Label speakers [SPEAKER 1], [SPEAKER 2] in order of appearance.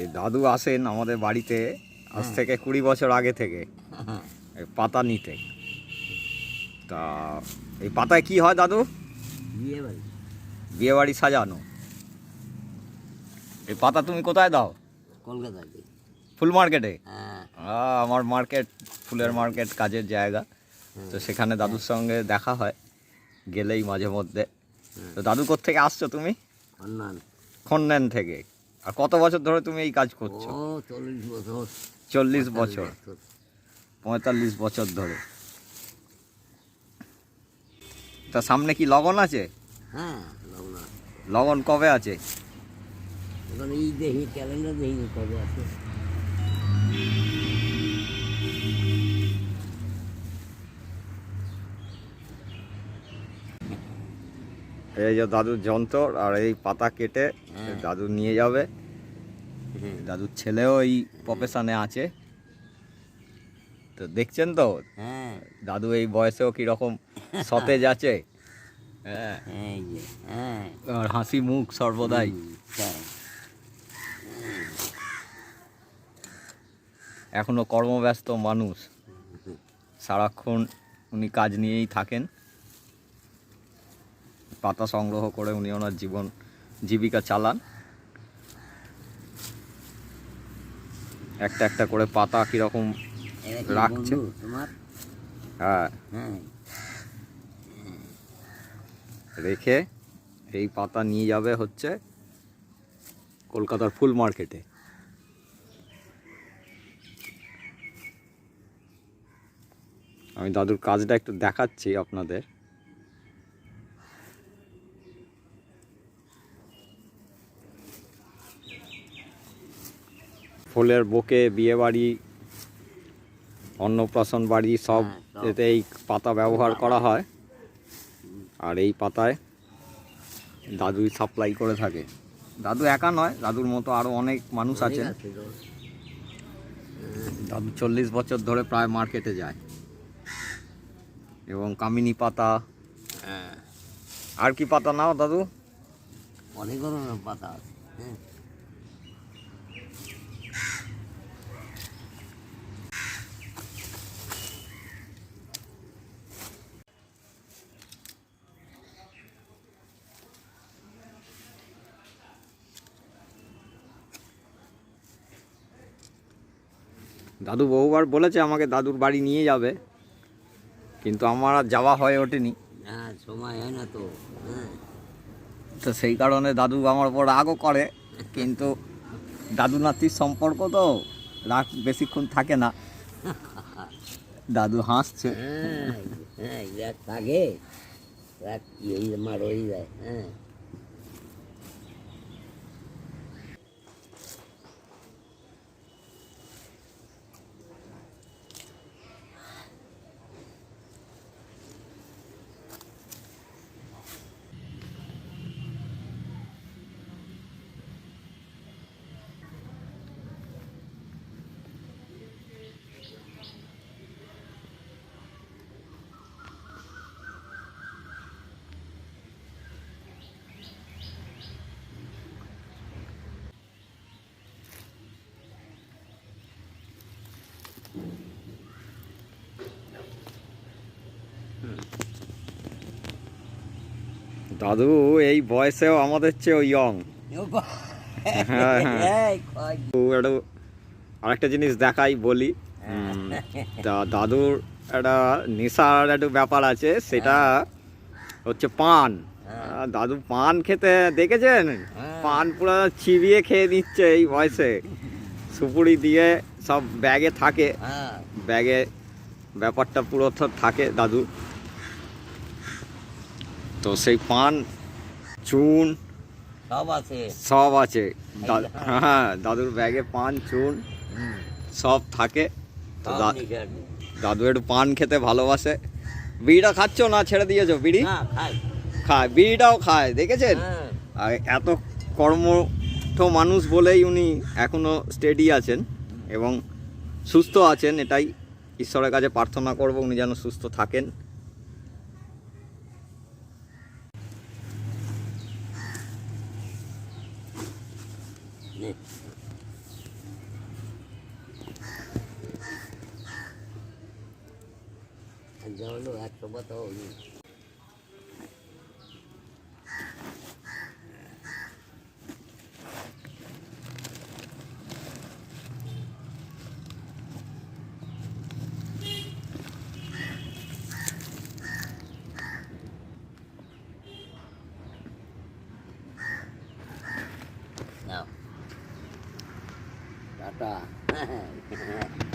[SPEAKER 1] এই দাদু আসেন আমাদের বাড়িতে আজ থেকে কুড়ি বছর আগে থেকে। এই পাতা নিতে। তা এই পাতায় কি হয় দাদু?
[SPEAKER 2] বিয়ে বাড়ি
[SPEAKER 1] বিয়ে বাড়ি সাজানো। এই পাতা তুমি কোথায় দাও?
[SPEAKER 2] কলকাতাতে
[SPEAKER 1] ফুল মার্কেটে?
[SPEAKER 2] হ্যাঁ।
[SPEAKER 1] আমার মার্কেট ফুলের মার্কেট কাজের জায়গা। তো সেখানে দাদুর সঙ্গে দেখা হয় গেলেই মাঝে মধ্যে। তো দাদু থেকে আসছো তুমি? খন্নেন থেকে। আর কত বছর ধরে তুমি এই কাজ করছ?
[SPEAKER 2] ও চল্লিশ বছর।
[SPEAKER 1] চল্লিশ বছর। পঁয়তাল্লিশ বছর ধরে। তা সামনে কি লগন আছে?
[SPEAKER 2] হ্যাঁ রঘুনাথ
[SPEAKER 1] লগন কবে আছে?
[SPEAKER 2] এই দেখি ক্যালেন্ডার দেখি কবে আছে।
[SPEAKER 1] এই যে দাদুর যন্ত্র আর এই পাতা কেটে
[SPEAKER 2] হ্যাঁ।
[SPEAKER 1] দাদু নিয়ে যাবে। দাদুর ছেলেও এই প্রফেশনে আছে। তো দেখছেন তো?
[SPEAKER 2] হ্যাঁ।
[SPEAKER 1] দাদু এই বয়সেও কীরকম সতেজ আছে। হ্যাঁ। আর হাসি মুখ সর্বদাই। এখনও কর্মব্যস্ত মানুষ। সারাক্ষণ উনি কাজ নিয়েই থাকেন। পাতা সংগ্রহ করে উনি ওনার জীবন জীবিকা চালান। একটা একটা করে পাতা কীরকম রাখছে। হ্যাঁ।
[SPEAKER 2] হ্যাঁ।
[SPEAKER 1] রেখে এই পাতা নিয়ে যাবে হচ্ছে কলকাতার ফুল মার্কেটে। আমি দাদুর কাজটা একটু দেখাচ্ছি আপনাদের। ফুলের বুকে বিয়ে বাড়ি অন্নপ্রাশন বাড়ি সব
[SPEAKER 2] হ্যাঁ,
[SPEAKER 1] এতে এই পাতা ব্যবহার করা হয়। আর এই পাতায় দাদুই সাপ্লাই করে থাকে। দাদু একা নয় দাদুর মতো আরও অনেক মানুষ আছেন।
[SPEAKER 2] আছে
[SPEAKER 1] দাদু চল্লিশ বছর ধরে প্রায় মার্কেটে যায়। এবং কামিনী পাতা।
[SPEAKER 2] হ্যাঁ।
[SPEAKER 1] আর কি পাতা নাও দাদু?
[SPEAKER 2] অনেক ধরনের পাতা আছে
[SPEAKER 1] দাদু বহুবার বলেছে আমাকে দাদুর বাড়ি নিয়ে যাবে। কিন্তু আমার আর যাওয়া হয়ে ওঠেনি।
[SPEAKER 2] হ্যাঁ সময় হয় না তো। হ্যাঁ।
[SPEAKER 1] তো সেই কারণে দাদু আমার উপর রাগও করে কিন্তু দাদু নাতির সম্পর্ক তো রাগ বেশিক্ষণ থাকে না। দাদু হাসছে।
[SPEAKER 2] হ্যাঁ হ্যাঁ থাকে। এই আমার রয়ে যায়। হ্যাঁ।
[SPEAKER 1] দাদু এই বয়সেও আমাদের চেয়েও ইয়ং হ্যাঁ, হ্যাঁ।
[SPEAKER 2] কয়
[SPEAKER 1] একটু আরেকটা জিনিস দেখাই বলি। তা দাদুর একটা নেশার একটু ব্যাপার আছে সেটা হচ্ছে পান।
[SPEAKER 2] হ্যাঁ।
[SPEAKER 1] দাদু পান খেতে দেখেছেন?
[SPEAKER 2] হ্যাঁ।
[SPEAKER 1] পান পুরো চিবিয়ে খেয়ে নিচ্ছে এই বয়সে। সুপুরি দিয়ে সব ব্যাগে থাকে।
[SPEAKER 2] হ্যাঁ।
[SPEAKER 1] ব্যাগে ব্যাপারটা পুরো থাকে দাদু। তো সেই পান চুন
[SPEAKER 2] সব আছে।
[SPEAKER 1] সব আছে। হ্যাঁ দাদুর ব্যাগে পান চুন সব থাকে। তো। দাদু একটু পান খেতে ভালোবাসে। বিড়িটা খাচ্ছ না ছেড়ে দিয়েছ? বিড়ি? খায়। বিড়িটাও খায় দেখেছেন?
[SPEAKER 2] হ্যাঁ।
[SPEAKER 1] আর এত কর্মঠ মানুষ বলেই উনি এখনও স্টেডি আছেন এবং সুস্থ আছেন। এটাই ঈশ্বরের কাছে প্রার্থনা করব উনি যেন সুস্থ থাকেন।
[SPEAKER 2] લે જવાનું આ તો બતાવો નહીં নাও টাটা